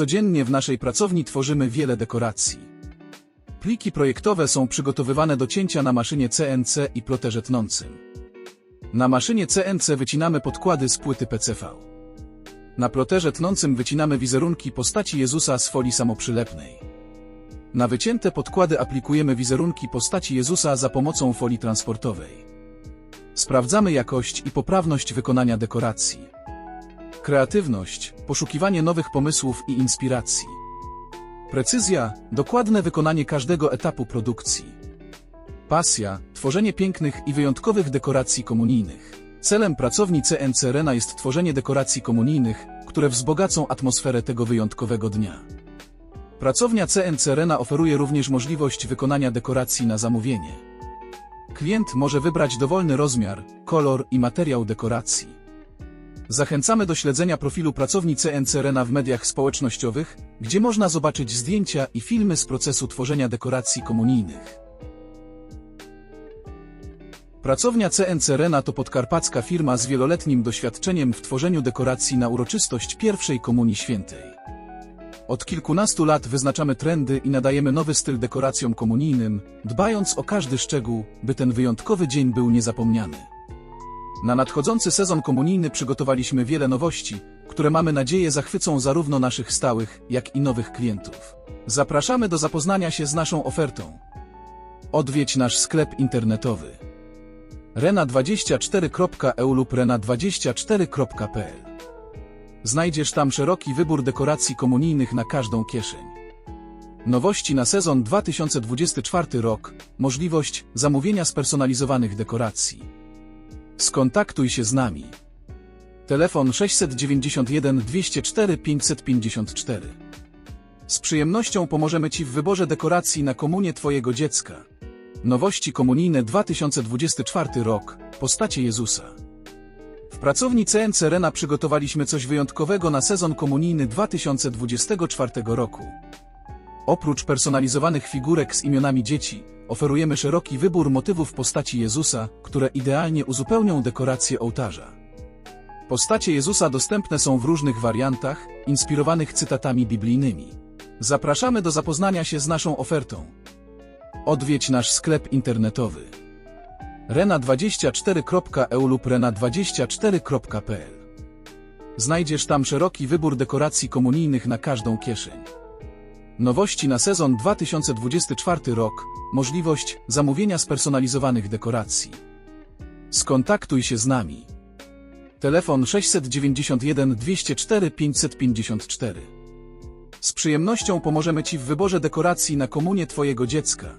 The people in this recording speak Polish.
Codziennie w naszej pracowni tworzymy wiele dekoracji. Pliki projektowe są przygotowywane do cięcia na maszynie CNC i ploterze tnącym. Na maszynie CNC wycinamy podkłady z płyty PCV. Na ploterze tnącym wycinamy wizerunki postaci Jezusa z folii samoprzylepnej. Na wycięte podkłady aplikujemy wizerunki postaci Jezusa za pomocą folii transportowej. Sprawdzamy jakość i poprawność wykonania dekoracji. Kreatywność, poszukiwanie nowych pomysłów i inspiracji. Precyzja, dokładne wykonanie każdego etapu produkcji. Pasja, tworzenie pięknych i wyjątkowych dekoracji komunijnych. Celem pracowni CNC Rena jest tworzenie dekoracji komunijnych, które wzbogacą atmosferę tego wyjątkowego dnia. Pracownia CNC Rena oferuje również możliwość wykonania dekoracji na zamówienie. Klient może wybrać dowolny rozmiar, kolor i materiał dekoracji. Zachęcamy do śledzenia profilu pracowni CNC Rena w mediach społecznościowych, gdzie można zobaczyć zdjęcia i filmy z procesu tworzenia dekoracji komunijnych. Pracownia CNC Rena to podkarpacka firma z wieloletnim doświadczeniem w tworzeniu dekoracji na uroczystość pierwszej Komunii Świętej. Od kilkunastu lat wyznaczamy trendy i nadajemy nowy styl dekoracjom komunijnym, dbając o każdy szczegół, by ten wyjątkowy dzień był niezapomniany. Na nadchodzący sezon komunijny przygotowaliśmy wiele nowości, które mamy nadzieję zachwycą zarówno naszych stałych, jak i nowych klientów. Zapraszamy do zapoznania się z naszą ofertą. Odwiedź nasz sklep internetowy rena24.eu lub rena24.pl Znajdziesz tam szeroki wybór dekoracji komunijnych na każdą kieszeń. Nowości na sezon 2024 rok, możliwość zamówienia spersonalizowanych dekoracji. Skontaktuj się z nami. Telefon 691 204 554. Z przyjemnością pomożemy Ci w wyborze dekoracji na komunię Twojego dziecka. Nowości komunijne 2024 rok, postacie Jezusa. W pracowni CNC Rena przygotowaliśmy coś wyjątkowego na sezon komunijny 2024 roku. Oprócz personalizowanych figurek z imionami dzieci, oferujemy szeroki wybór motywów postaci Jezusa, które idealnie uzupełnią dekorację ołtarza. Postacie Jezusa dostępne są w różnych wariantach, inspirowanych cytatami biblijnymi. Zapraszamy do zapoznania się z naszą ofertą. Odwiedź nasz sklep internetowy rena24.eu lub rena24.pl Znajdziesz tam szeroki wybór dekoracji komunijnych na każdą kieszeń. Nowości na sezon 2024 rok, możliwość zamówienia spersonalizowanych dekoracji. Skontaktuj się z nami. Telefon 691 204 554. Z przyjemnością pomożemy Ci w wyborze dekoracji na komunię Twojego dziecka.